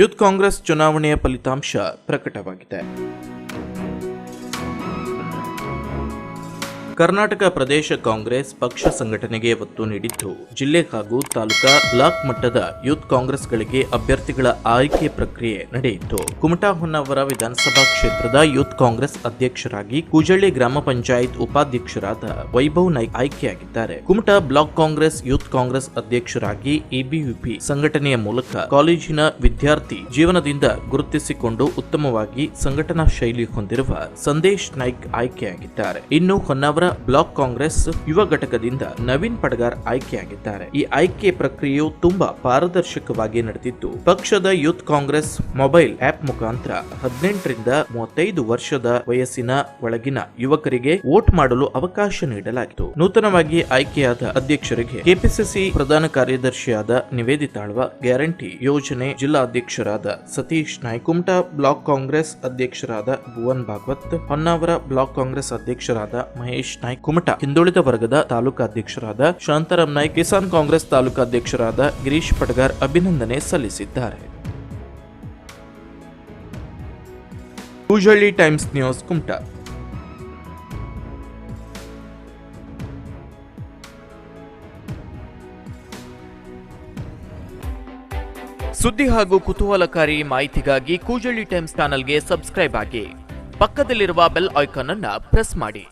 Youth Congress ಚುನಾವಣೆಯ ಫಲಿತಾಂಶ ಪ್ರಕಟವಾಗಿದೆ. ಕರ್ನಾಟಕ ಪ್ರದೇಶ ಕಾಂಗ್ರೆಸ್ ಪಕ್ಷ ಸಂಘಟನೆಗೆ ಒತ್ತು ನೀಡಿದ್ದು, ಜಿಲ್ಲೆ ಹಾಗೂ ತಾಲೂಕಾ ಬ್ಲಾಕ್ ಮಟ್ಟದ ಯೂತ್ ಕಾಂಗ್ರೆಸ್ಗಳಿಗೆ ಅಭ್ಯರ್ಥಿಗಳ ಆಯ್ಕೆ ಪ್ರಕ್ರಿಯೆ ನಡೆಯಿತು. ಕುಮಟಾ ಹೊನ್ನಾವರ ವಿಧಾನಸಭಾ ಕ್ಷೇತ್ರದ ಯೂತ್ ಕಾಂಗ್ರೆಸ್ ಅಧ್ಯಕ್ಷರಾಗಿ ಕುಜಳ್ಳಿ ಗ್ರಾಮ ಪಂಚಾಯತ್ ಉಪಾಧ್ಯಕ್ಷರಾದ ವೈಭವ್ ನಾಯ್ಕ್ ಆಯ್ಕೆಯಾಗಿದ್ದಾರೆ. ಕುಮಟಾ ಬ್ಲಾಕ್ ಕಾಂಗ್ರೆಸ್ ಯೂತ್ ಕಾಂಗ್ರೆಸ್ ಅಧ್ಯಕ್ಷರಾಗಿ ಎಬಿವಿಪಿ ಸಂಘಟನೆಯ ಮೂಲಕ ಕಾಲೇಜಿನ ವಿದ್ಯಾರ್ಥಿ ಜೀವನದಿಂದ ಗುರುತಿಸಿಕೊಂಡು ಉತ್ತಮವಾಗಿ ಸಂಘಟನಾ ಶೈಲಿ ಹೊಂದಿರುವ ಸಂದೇಶ್ ನಾಯ್ಕ್ ಆಯ್ಕೆಯಾಗಿದ್ದಾರೆ. ಇನ್ನು ಹೊನ್ನಾವರ ಬ್ಲಾಕ್ ಕಾಂಗ್ರೆಸ್ ಯುವ ಘಟಕದಿಂದ ನವೀನ್ ಪಡಗಾರ್ ಆಯ್ಕೆಯಾಗಿದ್ದಾರೆ. ಈ ಆಯ್ಕೆ ಪ್ರಕ್ರಿಯೆಯು ತುಂಬಾ ಪಾರದರ್ಶಕವಾಗಿ ನಡೆದಿದ್ದು, ಪಕ್ಷದ ಯೂತ್ ಕಾಂಗ್ರೆಸ್ ಮೊಬೈಲ್ ಆಪ್ ಮುಖಾಂತರ ಹದಿನೆಂಟರಿಂದ ಮೂವತ್ತೈದು ವರ್ಷದ ವಯಸ್ಸಿನ ಒಳಗಿನ ಯುವಕರಿಗೆ ವೋಟ್ ಮಾಡಲು ಅವಕಾಶ ನೀಡಲಾಗಿತ್ತು. ನೂತನವಾಗಿ ಆಯ್ಕೆಯಾದ ಅಧ್ಯಕ್ಷರಿಗೆ ಕೆಪಿಸಿಸಿ ಪ್ರಧಾನ ಕಾರ್ಯದರ್ಶಿಯಾದ ನಿವೇದಿತಾಳ್ವ ಗ್ಯಾರಂಟಿ ಯೋಜನೆ ಜಿಲ್ಲಾ ಅಧ್ಯಕ್ಷರಾದ ಸತೀಶ್ ನಾಯ್ಕ್ ಕುಮಟಾ ಬ್ಲಾಕ್ ಕಾಂಗ್ರೆಸ್ ಅಧ್ಯಕ್ಷರಾದ ಭುವನ್ ಭಾಗವತ್, ಹೊನ್ನಾವರ ಬ್ಲಾಕ್ ಕಾಂಗ್ರೆಸ್ ಅಧ್ಯಕ್ಷರಾದ ಮಹೇಶ್ ನಾಯ್ಕ್ ಕುಮಟ. ಹಿಂದುಳಿದ ವರ್ಗದ ತಾಲೂಕಾ ಅಧ್ಯಕ್ಷರಾದ ಶಾಂತಾರಾಮ್ ನಾಯ್ಕ್, ಕಿಸಾನ್ ಕಾಂಗ್ರೆಸ್ ತಾಲೂಕಾ ಅಧ್ಯಕ್ಷರಾದ ಗಿರೀಶ್ ಪಡ್ಗಾರ್ ಅಭಿನಂದನೆ ಸಲ್ಲಿಸಿದ್ದಾರೆ. Koojalli Times News Kumta. ಸುದ್ದಿ ಹಾಗೂ ಕುತೂಹಲಕಾರಿ ಮಾಹಿತಿಗಾಗಿ ಕೂಜಳ್ಳಿ ಟೈಮ್ಸ್ ಚಾನಲ್ಗೆ ಸಬ್ಸ್ಕ್ರೈಬ್ ಆಗಿ. ಪಕ್ಕದಲ್ಲಿರುವ ಬೆಲ್ ಐಕಾನ್ ಅನ್ನು ಪ್ರೆಸ್ ಮಾಡಿ.